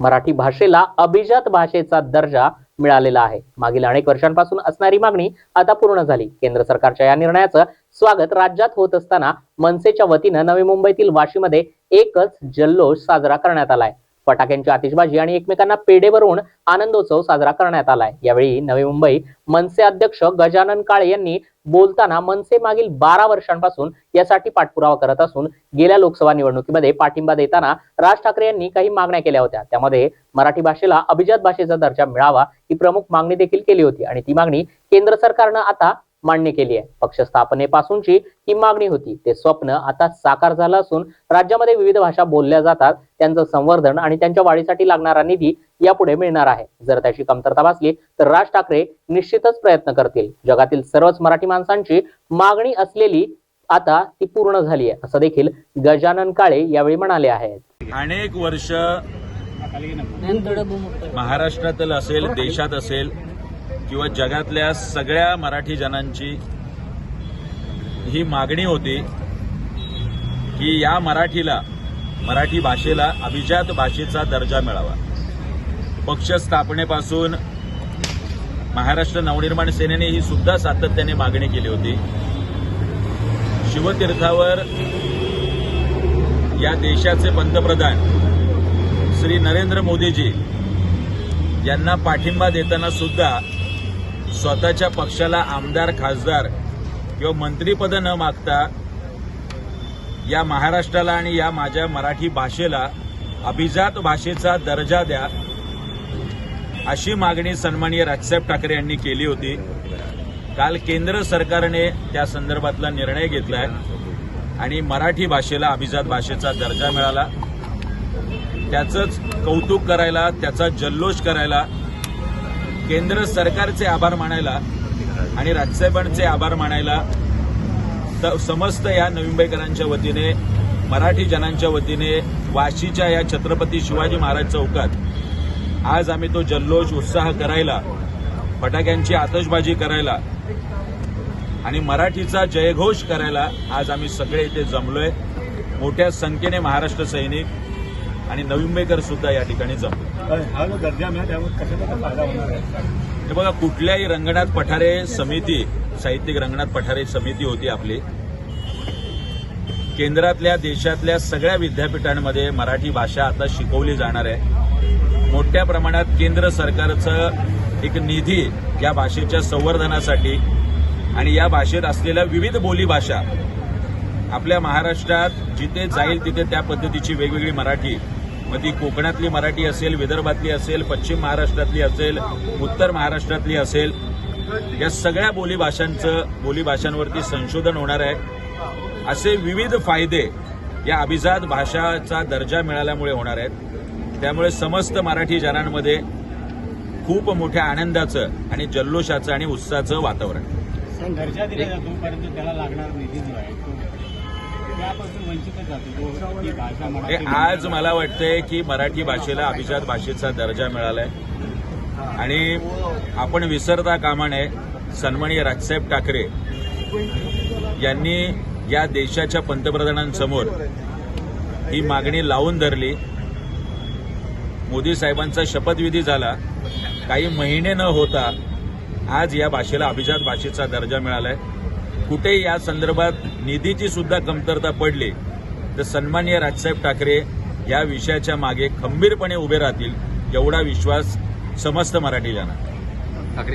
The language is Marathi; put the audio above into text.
मराठी भाषेला अभिजात भाषेचा दर्जा मिळालेला आहे. मागील अनेक वर्षांपासून असणारी मागणी आता पूर्ण झाली. केंद्र सरकारच्या या निर्णयाचं स्वागत राज्यात होत असताना मनसेच्या वतीनं नवी मुंबईतील वाशीमध्ये एकच जल्लोष साजरा करण्यात आलाय. फटाक्यांची आतिषबाजी आणि एकमेकांना पेढे भरून आनंदोत्सव साजरा करण्यात आलाय. यावेळी नवी मुंबई मनसे अध्यक्ष गजानन काळे यांनी बोलताना मनसे मागील बारा वर्षांपासून यासाठी पाठपुरावा करत असून गेल्या लोकसभा निवडणुकीमध्ये पाठिंबा देताना राज ठाकरे यांनी काही मागण्या केल्या होत्या. त्यामध्ये मराठी भाषेला अभिजात भाषेचा दर्जा मिळावा ही प्रमुख मागणी देखील केली होती आणि ती मागणी केंद्र सरकारनं आता मान्य केली आहे. पक्ष स्थापनेपासूनची ही मागणी होती. ते स्वप्न आता साकार झालं असून राज्यामध्ये विविध भाषा बोलल्या जातात. त्यांचं संवर्धन आणि त्यांच्या वाढीसाठी लागणारा निधी यापुढे मिळणार आहे. जर त्याची कमतरता भासली तर राज ठाकरे निश्चितच प्रयत्न करतील. जगातील सर्वच मराठी माणसांची मागणी असलेली आता ती पूर्ण झाली आहे. असं देखील गजानन काळे यावेळी म्हणाले आहेत. अनेक वर्ष महाराष्ट्रातील असेल देशात असेल किंवा जगातल्या सगळ्या मराठी जनांची ही मागणी होती की या मराठीला मराठी भाषेला अभिजात भाषेचा दर्जा मिळावा. पक्ष स्थापनेपासून महाराष्ट्र नवनिर्माण सेनेने ही सुद्धा सातत्याने मागणी केली होती. शिवतीर्थावर या देशाचे पंतप्रधान श्री नरेंद्र मोदीजी यांना पाठिंबा देताना सुद्धा स्वतःच्या पक्षाला आमदार खासदार किंवा मंत्रीपद न मागता या महाराष्ट्राला आणि या माझ्या मराठी भाषेला अभिजात भाषेचा दर्जा द्या अशी मागणी सन्माननीय राजसाहेब ठाकरे यांनी केली होती. काल केंद्र सरकारने त्या संदर्भातला निर्णय घेतलाय आणि मराठी भाषेला अभिजात भाषेचा दर्जा मिळाला. त्याचंच कौतुक करायला त्याचा जल्लोष करायला केंद्र सरकारचे आभार मानायला आणि राजसाहेबांचे आभार मानायला तर समस्त या नवी मुंबईकरांच्या वतीने मराठी जनांच्या वतीने वाशीच्या या छत्रपती शिवाजी महाराज चौकात आज आम्ही तो जल्लोष उत्साह करायला फटाक्यांची आतषबाजी करायला आणि मराठीचा जयघोष करायला आज आम्ही सगळे इथे जमलोय. मोठ्या संख्येने महाराष्ट्र सैनिक आणि नवी मुंबईकर सुद्धा या ठिकाणी जमलो. हा जो दर्जा मिळाला त्यामुळे कशाचा फायदा होणार आहे. हे बघा कुठल्याही रंगनाथ पठारे समिती साहित्यिक रंगनाथ पठारे समिती होती आपली. केंद्रातल्या देशातल्या सगळ्या विद्यापीठांमध्ये मराठी भाषा आता शिकवली जाणार आहे. मोठ्या प्रमाणात केंद्र सरकारचं एक निधी या भाषेच्या संवर्धनासाठी आणि या भाषेत असलेल्या विविध बोलीभाषा आपल्या महाराष्ट्रात जिथे जाईल तिथे त्या पद्धतीची वेगवेगळी मराठी मग ती कोकणातली मराठी असेल विदर्भातली असेल पश्चिम महाराष्ट्रातली असेल उत्तर महाराष्ट्रातली असेल या सगळ्या बोलीभाषांचं बोलीभाषांवरती संशोधन होणार आहे. असे विविध फायदे या अभिजात भाषाचा दर्जा मिळाल्यामुळे होणार आहेत. त्यामुळे समस्त मराठी जनांमध्ये खूप मोठ्या आनंदाचं आणि जल्लोषाचं आणि उत्साहाचं वातावरण. दर्जा दिला जातो परंतु त्याला लागणार निधी जो आहे आज मला वाटतंय की मराठी भाषेला अभिजात भाषेचा दर्जा मिळालाय. आणि आपण विसरता कामा नये सन्माननीय राजसाहेब ठाकरे यांनी या देशाच्या पंतप्रधानांसमोर ही मागणी लावून धरली. मोदी साहेबांचा शपथविधी झाला. काही महिने न होता आज या भाषेला अभिजात भाषेचा दर्जा मिळालाय. कुठेही या संदर्भात निधीची सुद्धा कमतरता पडली तर सन्माननीय राजसाहेब ठाकरे या विषयाच्या मागे खंबीरपणे उभे राहतील एवढा विश्वास समस्त मराठी जाणार